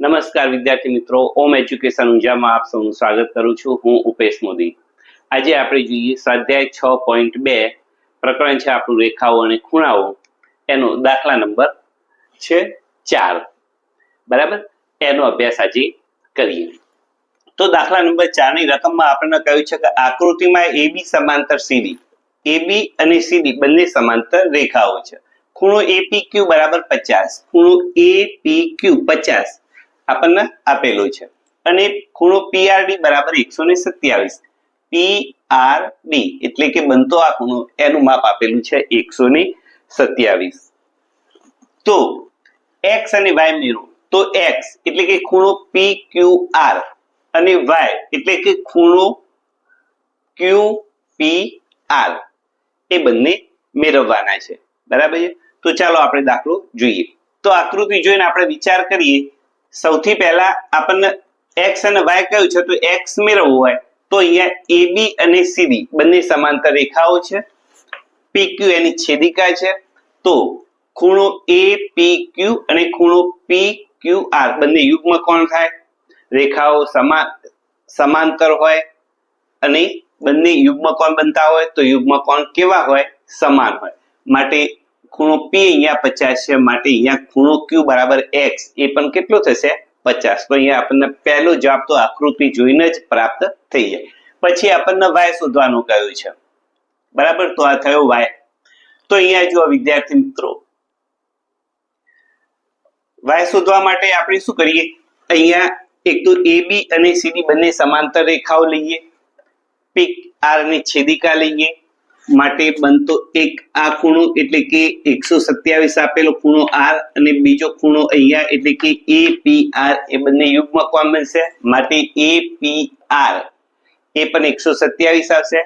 નમસ્કાર વિદ્યાર્થી મિત્રો, ઓમ એજ્યુકેશન ઊંઝામાં આપ સૌનું સ્વાગત કરું છું. હું ઉપેશ મોદી. આજે આપણે જોઈએ સ્વાધ્યાય છ પોઈન્ટ બે પ્રકરણ છે આપણું રેખાઓ અને ખૂણાઓ. એનો દાખલા નંબર છે ચાર. બરાબર? એનો અભ્યાસ આજે કરીએ. તો દાખલા નંબર ચારની રકમમાં આપણને કહ્યું છે કે આકૃતિમાં એબી સમાંતર સીડી એબી અને સીડી બંને સમાંતર રેખાઓ છે. ખૂણો એપીક્યુ બરાબર પચાસ. ખૂણો એ પી ક્યુ પચાસ. આપણને આપેલું છે. અને ખૂણો પીઆરડી બરાબર એકસો ને સત્યાવીસ. પીઆરડી એટલે કે બનતો આ ખૂણો, એનું માપ આપેલું છે એકસો ને સત્યાવીસ. તો એક્સ અને વાય મેળવો. તો એક્સ એટલે કે ખૂણો પી ક્યુ આર અને વાય એટલે કે ખૂણો ક્યુ પી આર એ બંને મેળવવાના છે. બરાબર છે? તો ચાલો આપણે દાખલો જોઈએ. તો આકૃતિ જોઈને આપણે વિચાર કરીએ સૌથી પહેલા આપણને એક્સ અને વાય કયું છે તો એક્સ મેળવવું હોય. તો અહીંયા એબી અને સીડી બંને સમાંતર રેખાઓ છે. પીક્યુ એની છેદિકા છે. તો ખૂણો એ પી ક્યુ અને ખૂણો પી ક્યુ આર બંને યુગ્મ કોણ થાય? રેખાઓ સમાન, સમાંતર હોય અને બંને યુગ્મ કોણ બનતા હોય? તો યુગ્મ કોણ કેવા હોય? સમાન હોય. માટે ખૂણો પી અહીંયા પચાસ છે, માટે અહીંયા ખૂણો ક્યુ બરાબર એક્સ એ પણ કેટલો થશે? પચાસ. તો અહીંયા આપણને પહેલો જવાબ તો આકૃતિ જોઈને જ પ્રાપ્ત થઈ જાય. પછી આપણને વાય શોધવાનું કહ્યું છે. બરાબર? તો આ થયો વાય તો અહીંયા જો વિદ્યાર્થી મિત્રો. વાય શોધવા માટે આપણે શું કરીએ? અહીંયા એક તો એ બી અને સીડી બંને સમાંતર રેખાઓ લઈએ. પીક આરની છેદિકા લઈએ. માટે બનતો એક આ ખૂણો એટલે કે એકસો સત્યાવીસ આપેલો ખૂણો આર અને બીજો ખૂણો અહીંયા એટલે કે એ પી આર એ બંને યુગ્મ કોણ બનશે માટે એ પી આર એ પણ એકસો સત્યાવીસ આવશે.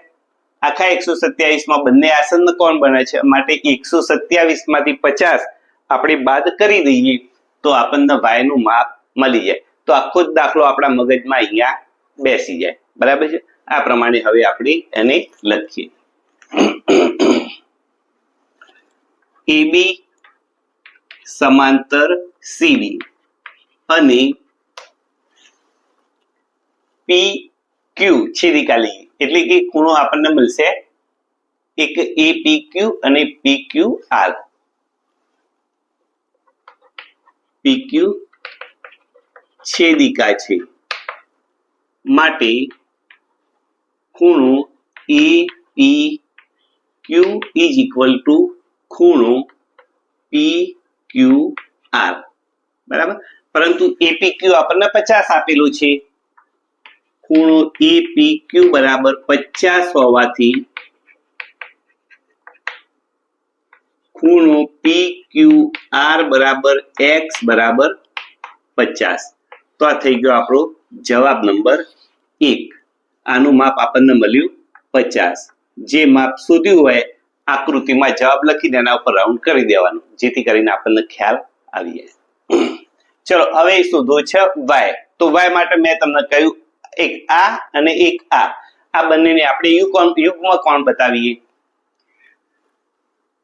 આખા એકસો સત્યાવીસમાં બંને આસન કોણ બને છે? માટે એકસો સત્યાવીસમાંથી પચાસ આપણે બાદ કરી દઈએ તો આપણને વાયનું માપ મળી જાય. તો આખો જ દાખલો આપણા મગજમાં અહીંયા બેસી જાય. બરાબર છે? આ પ્રમાણે હવે આપણે એને લખીએ. એબી સમાંતર સીડી અને પી ક્યુ છેદિકા લઈએ એટલે કે ખૂણો આપણને મળશે એક એ અને પી ક્યુ આર પી છેદિકા છે. માટે ખૂણો A P Q is equal to ખૂણો પી ક્યુ આર બરાબર? પરંતુ એપી ક્યુ આપણને પચાસ આપેલું છે. ખૂણો એ ક્યુ બરાબર પચાસ હોવાથી ખૂણો પી ક્યુ આર બરાબર એક્સ બરાબર પચાસ. તો આ થઈ ગયો આપણો જવાબ નંબર એક. આનું માપ આપણને મળ્યું પચાસ. જે માપ શોધ્યું હોય આકૃતિમાં જવાબ લખીને એના ઉપર રાઉન્ડ કરી દેવાનો, જેથી કરીને આપણને ખ્યાલ આવી જાય. ચલો, હવે શોધો છે વાય તો વાય માટે મેં તમને કહ્યું, એક આ અને એક આ. આ બંનેને આપણે યુગ્મ યુગ્મ કોણ બતાવીએ?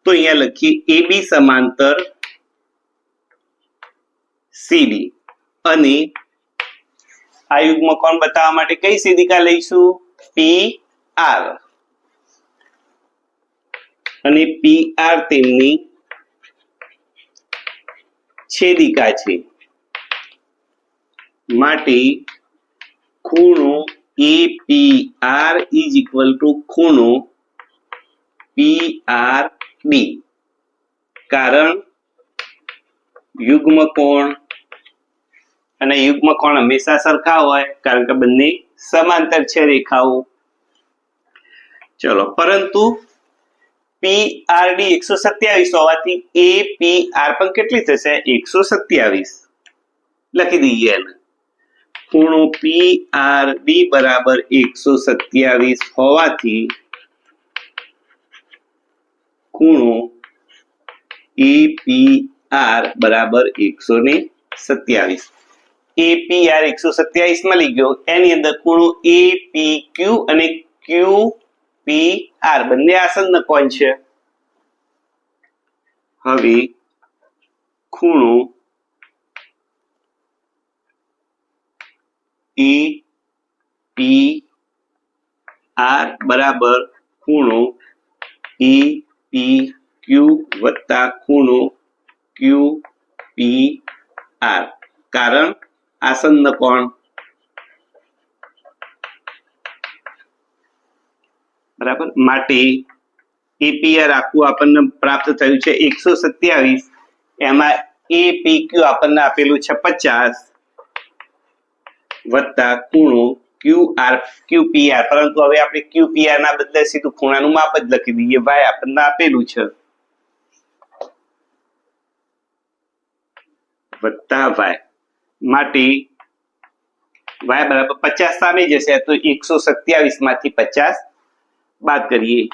તો અહીંયા લખીએ, એ બી સમાંતર સીડી અને આ યુગમાં કોણ બતાવવા માટે કઈ સીધિકા લઈશું? પી આર અને પી આર તેમની છેદિકા છે. માટે ખૂણો A P R is equal to ખૂણો પી આર બી કારણ યુગ્મ કોણ અને યુગ્મ કોણ હંમેશા સરખા હોય, કારણ કે બંને સમાંતર છે રેખાઓ. ચલો, પરંતુ પી આર ડી એકસો સત્યાવીસ હોવાથી એ પી આર પણ કેટલી થશે? એકસો સત્યાવીસ. લખી દઈએ ખૂણો પી આર ડી બરાબર એકસો સત્યાવીસ હોવાથી ખૂણો એ પી આર બરાબર એકસો ને સત્યાવીસ. એ પી આર એકસો સત્યાવીસ મળી ગયો. એની અંદર ખૂણો એ પી ક્યુ અને ક્યુ પી આર બંને આસન કોણ છે? હવે ખૂણો એ પી આર બરાબર ખૂણો એ પી ક્યુ વત્તા ખૂણો ક્યુ પી આર કારણ આસન્ન કોણ? બરાબર? માટે એપીઆર આખું આપણને પ્રાપ્ત થયું છે એકસો સત્યાવીસ. એમાં એપીક્યુ આપણને આપેલું છે પચાસ વત્તા ખૂણો Q R Q P R. પરંતુ હવે આપણે ક્યુ પી આર ના બદલે સીધું ખૂણાનું માપ જ લખી દઈએ. વાય આપણને આપેલું છે. વત્તા વાય. માટે વાય બરાબર પચાસ સામે જશે, તો એકસો સત્યાવીસમાંથી પચાસ બાદ કરીએ.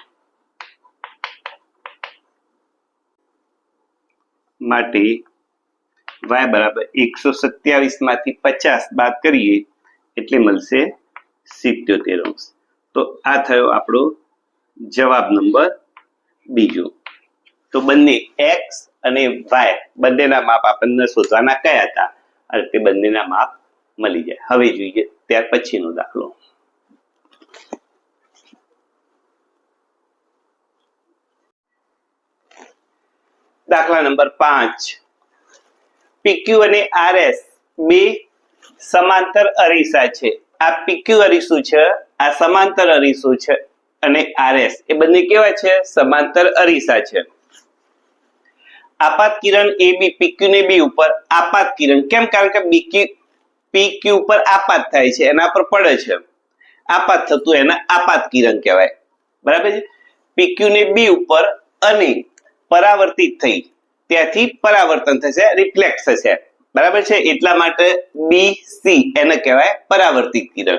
માટે વાય બરાબર એકસો સત્યાવીસમાંથી પચાસ બાદ કરીએ એટલે મળશે સિત્યોતેર અંશ. તો આ થયો આપણો જવાબ નંબર બીજો. તો બંને એક્સ અને વાય બંનેના માપ આપણને શોધવાના કયા હતા? અને તે બંનેના માપ મળી જાય. હવે જોઈએ ત્યાર પછીનો દાખલો. દાખલા નંબર પાંચ. પીક્યુ અને આરએસ બે સમાંતર અરીસા છે. આ પીક્યુ અરીસું છે, આ સમાંતર અરીસું છે અને આરએસ એ બંને કેવા છે? સમાંતર અરીસા છે. આપાત કિરણ એ બી પીક્યુ ને બી ઉપર આપાત કિરણ. કેમ? કારણ કે બીક્યુ પીક્યુ ઉપર આપાત થાય છે, એના પર પડે છે. આપાત થતું એના આપાત કિરણ કહેવાય. બરાબર છે? પીક્યુ ને બી ઉપર અને પરાવર્તિત થઈ. ત્યાંથી પરાવર્તન થશે રિફ્લેક્ટ થશે. બરાબર છે? એટલા માટે બી સી એને કહેવાય પરાવર્તિત કિરણ.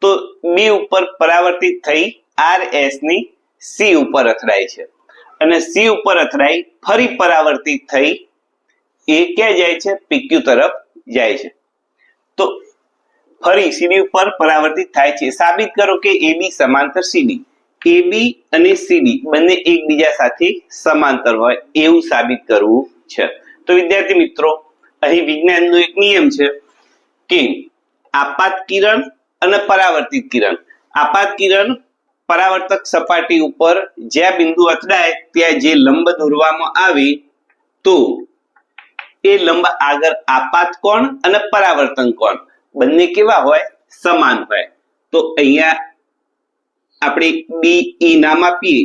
તો બી ઉપર પરાવર્તિત થઈ આર એસની સી ઉપર અથડાય છે. અને સી ઉપર અથડાઈ ફરી પરાવર્તિત થઈ, એ ક્યાં જાય છે? પીક્યુ તરફ જાય છે. તો ફરી સીડી ઉપર પરાવર્તિત થાય છે. સાબિત કરો કે એ બી સમાંતર સીડી એબી અને સીબી બંને એકબીજા સાથે સમાંતર હોય એવું સાબિત કરવું છે. તો વિદ્યાર્થી મિત્રો, અહીં વિજ્ઞાનનો એક નિયમ છે કે આપાત કિરણ અને પરાવર્તિત કિરણ. આપાત કિરણ પરાવર્તક સપાટી ઉપર જ્યાં બિંદુ અથડાય ત્યાં જે લંબ દોરવામાં આવે તો એ લંબ આગળ આપાત કોણ અને પરાવર્તન કોણ? બંને કેવા હોય? સમાન હોય. તો અહીંયા આપણે બીઈ નામ આપીએ.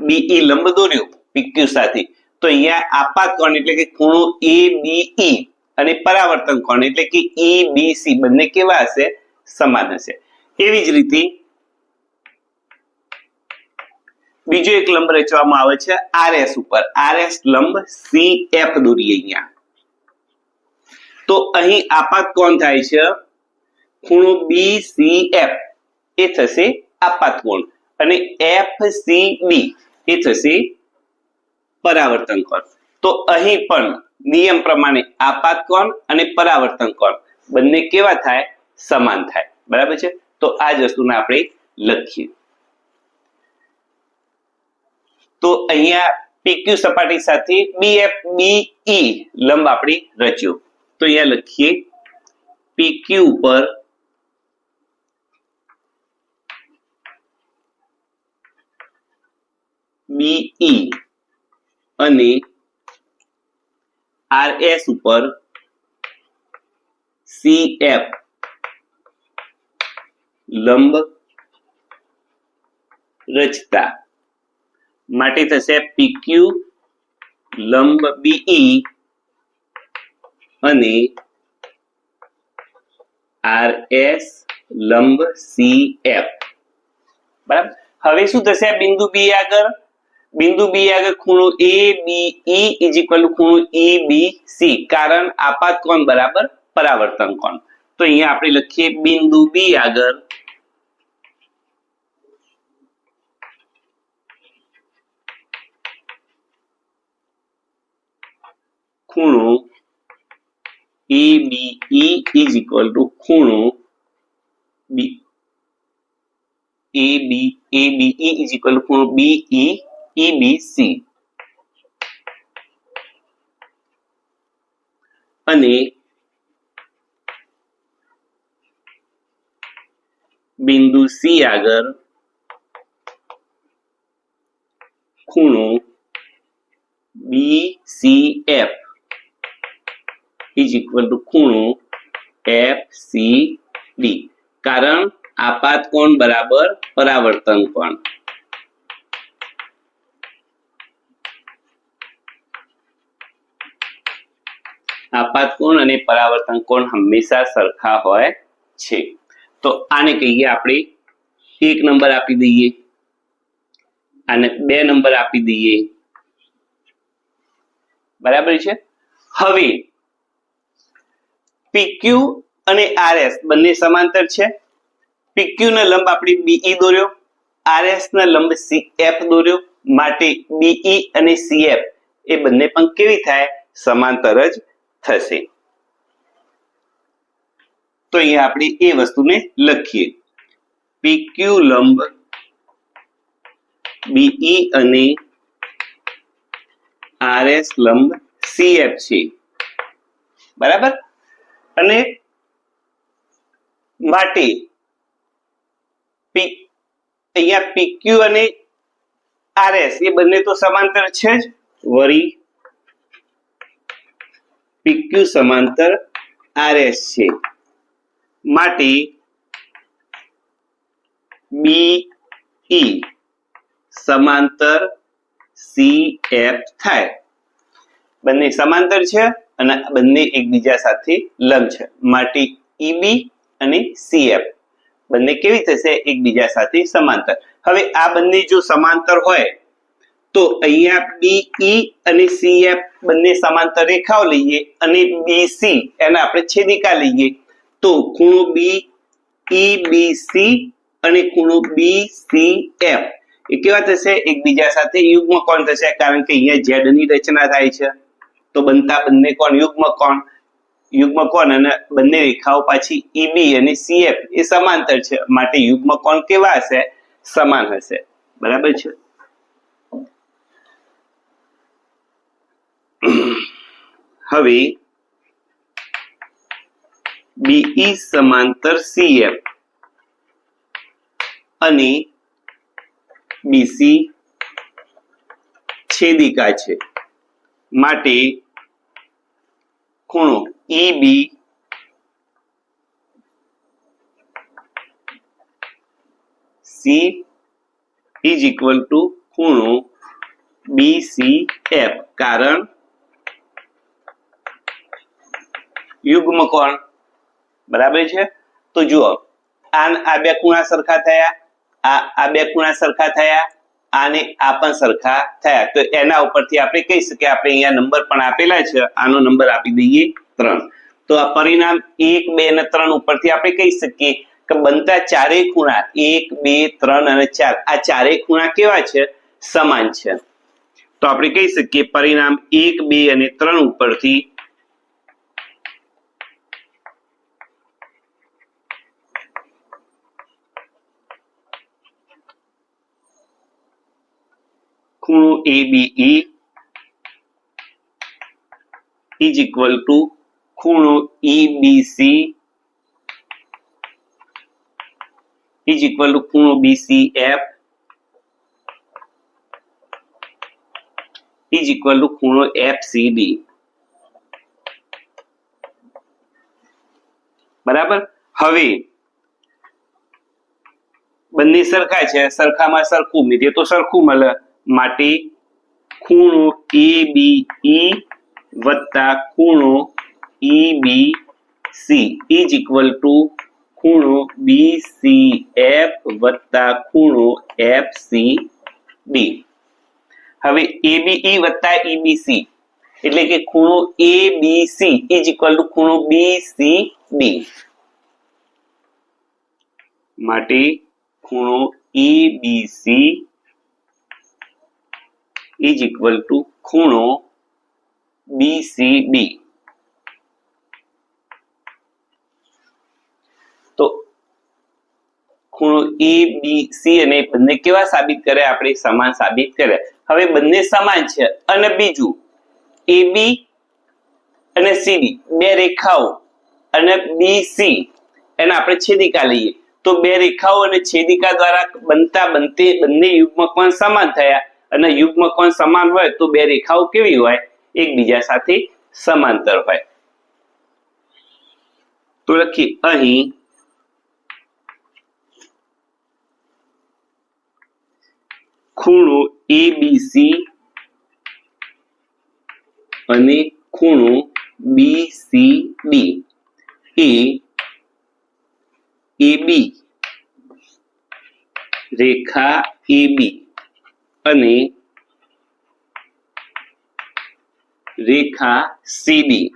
બીઈ લંબ દોર્યો. પીક્યુ સાથે. તો અહીંયા આપાત કોણ એટલે કે ખૂણો એ બીઈ અને પરાવર્તન કોણ એટલે કે સી બંને કેવા હશે? સમાન હશે. એવી જ રીતે બીજો એક લંબ રચવામાં આવે છે આરએસ ઉપર. આરએસ લંબ સી એફ દોરીએ અહીંયા. તો અહીં આપાત કોણ થાય છે? ખૂણો બી સી એફ એ થશે આપાત કોણ અને એફ સી બી એ થશે પરાવર્તન કોણ. તો અહીં પણ નિયમ પ્રમાણે આપાત કોણ અને પરાવર્તન કોણ. બંને કેવા થાય? સમાન થાય. બરાબર છે? તો આ જ વસ્તુને આપણે લખીએ. તો અહીંયા પીક્યુ સપાટી સાથે બીએફ બીઈ લંબ આપણે રચ્યો. તો અહીંયા લખીએ પીક્યુ ઉપર બીઈ અને આરએસ ઉપર સીએફ લંબ રચતા. માટે થશે પીક્યુ લંબ બીઈ અને આરએસ લંબ સીએફ બરાબર? હવે શું થશે? આ બિંદુ બી આગળ. બિંદુ બી આગળ ખૂણો A B E is equal to ખૂણો એ બી સી કારણ આપાત કોણ બરાબર પરાવર્તન કોણ તો અહીંયા આપણે લખીએ બિંદુ બી આગળ. ખૂણો A B E is equal to ખૂણો B A B A B E is equal to ખૂણો બી ઈ ઈ અને બિંદુ સી આગળ ખૂણો B C F is equal to ખૂણો એફ સી કારણ આપાત કોણ બરાબર પરાવર્તન કોણ? આપાત કોણ અને પરાવર્તન કોણ હંમેશા સરખા હોય છે? તો આને કહીએ આપણે, એક નંબર આપી દઈએ અને બે નંબર આપી દઈએ. બરાબર છે? હવે પીક્યુ અને આરએસ બંને સમાંતર છે. પીક્યુ ના લંબ આપણે બીઈ દોર્યો આરએસ ના લંબ સીએફ દોર્યો, માટે બીઈ અને સીએફ એ બંને પણ કેવી થાય? સમાંતર જ થશે. તો અહીંયા આપણે એ વસ્તુને લખીએ. પીક્યુ લંબ બીઈ અને આરએસ લંબ સીએફ છે. બરાબર? અને માટે અહીંયા પીક્યુ અને આરએસ એ બંને તો સમાંતર છે જ. વળી પીક્યુ સમાંતર આરએસ છે. માટે બી ઈ સમાંતર સી એફ થાય. બંને સમાંતર છે અને બંને એકબીજા સાથે લંબ છે. માટે ઈબી અને સીએફ બંને કેવી થશે? એકબીજા સાથે સમાંતર. હવે આ બંને જો સમાંતર હોય તો અહીંયા બીઈ અને સીએફ બંને સમાંતર રેખાઓ લઈએ અને બીસી એને આપણે છેદિકા લઈએ. તો ખૂણો બી ઈ બી સી અને ખૂણો બી સી એફ એ કેવા થશે? એકબીજા સાથે યુગ્મ કોણ થશે? કારણ કે અહીંયા ઝેડની રચના થાય છે. તો બનતા બંને કોણ યુગ્મ કોણ? યુગ્મ કોણ અને બંને રેખાઓ પાછી ઈબી અને સીએફ એ સમાંતર છે. માટે યુગ્મ કોણ કેવા હશે? સમાન હશે. બરાબર છે? હવે બીઈ સમાંતર સીએફ અને બીસી છેદિકા છે. માટે ખૂણો E B C is equal to ખૂણો બીસીએફ કારણ યુગ્મ કોણ? બરાબર છે? તો જુઓ આ બે ખૂણા સરખા થયા આ બે ખૂણા સરખા થયા, આને આ પણ સરખા થયા. તો એના ઉપરથી આપણે કહી શકીએ, આપણે અહીંયા નંબર પણ આપેલા છે, આનો નંબર આપી દઈએ ત્રણ. તો આ પરિણામ એક, બે અને ત્રણ ઉપરથી આપણે કહી શકીએ કે બનતા ચારેય ખૂણા, એક, બે, ત્રણ અને ચાર. આ ચારેય ખૂણા કેવા છે? સમાન છે. તો આપણે કહી શકીએ, પરિણામ એક, બે અને ત્રણ ઉપરથી ખૂણો ABE is equal to ખૂણો EBC is equal to ખૂણો BCF is equal to ખૂણો FCD બરાબર હવે બંને સરખા છે સરખામાં સરખું મીડીએ તો સરખું મળે માટે ખૂણો એ બી ઈ વત્તા ખૂણો E B C is equal to ખૂણો બી સી એફ વત્તા ખૂણો એફ સી ડી હવે એ બી ઈ વત્તા ઈ બી સી એટલે કે ખૂણો A B C is equal to ખૂણો બી સી ડી માટે ખૂણો A B C is equal to ખૂણો બીસીડી તો ખૂણો એ બી સી અને બંને કેવા સાબિત કરે? આપણે સમાન સાબિત કરે. હવે બંને સમાન છે. અને બીજું એ બી અને સીડી બે રેખાઓ અને બી સી એને આપણે છેદિકા લઈએ. તો બે રેખાઓ અને છેદિકા દ્વારા બનતા બનતે બંને યુગ્મકોણ સમાન થયા. અને યુગ્મકોણ સમાન હોય તો બે રેખાઓ કેવી હોય? એકબીજા સાથે સમાંતર હોય. તો લખી અહીં ખૂણો એબીસી અને ખૂણો બીસીડી એ બી રેખા AB અને રેખા સીડી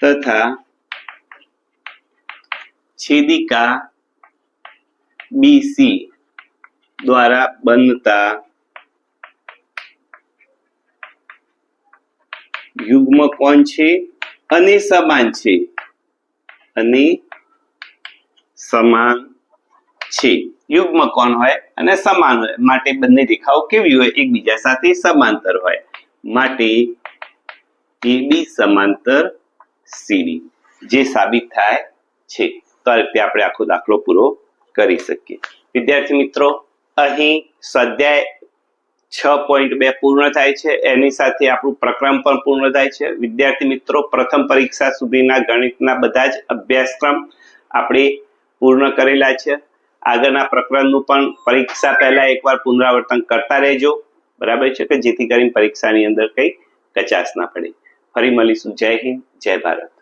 તથા છેદિકા બીસી દ્વારા બનતા યુગ્મ કોણ છે અને સમાન છે અને સમાન છે. યુગ્મ કોણ હોય અને સમાન હોય. માટે બંને રેખાઓ કેવી હોય? એકબીજા સાથે સમાંતર હોય. માટે AB સમાંતર CD જે સાબિત થાય છે. તો આ રીતે આપણે આખો દાખલો પૂરો કરી શકીએ. વિદ્યાર્થી મિત્રો, અહીં સ્વાધ્યાય છ પોઈન્ટ બે પૂર્ણ થાય છે. એની સાથે આપણું પ્રક્રમ પણ પૂર્ણ થાય છે. વિદ્યાર્થી મિત્રો, પ્રથમ પરીક્ષા સુધીના ગણિતના બધા જ અભ્યાસક્રમ આપણે પૂર્ણ કરેલા છે. આગળના પ્રકરણનું પણ પરીક્ષા પહેલા એકવાર પુનરાવર્તન કરતા રહેજો. બરાબર છે કે જેથી કરીને પરીક્ષાની અંદર કઈ કચાશ ના પડે. ફરી મળીશું. જય હિન્દ, જય ભારત.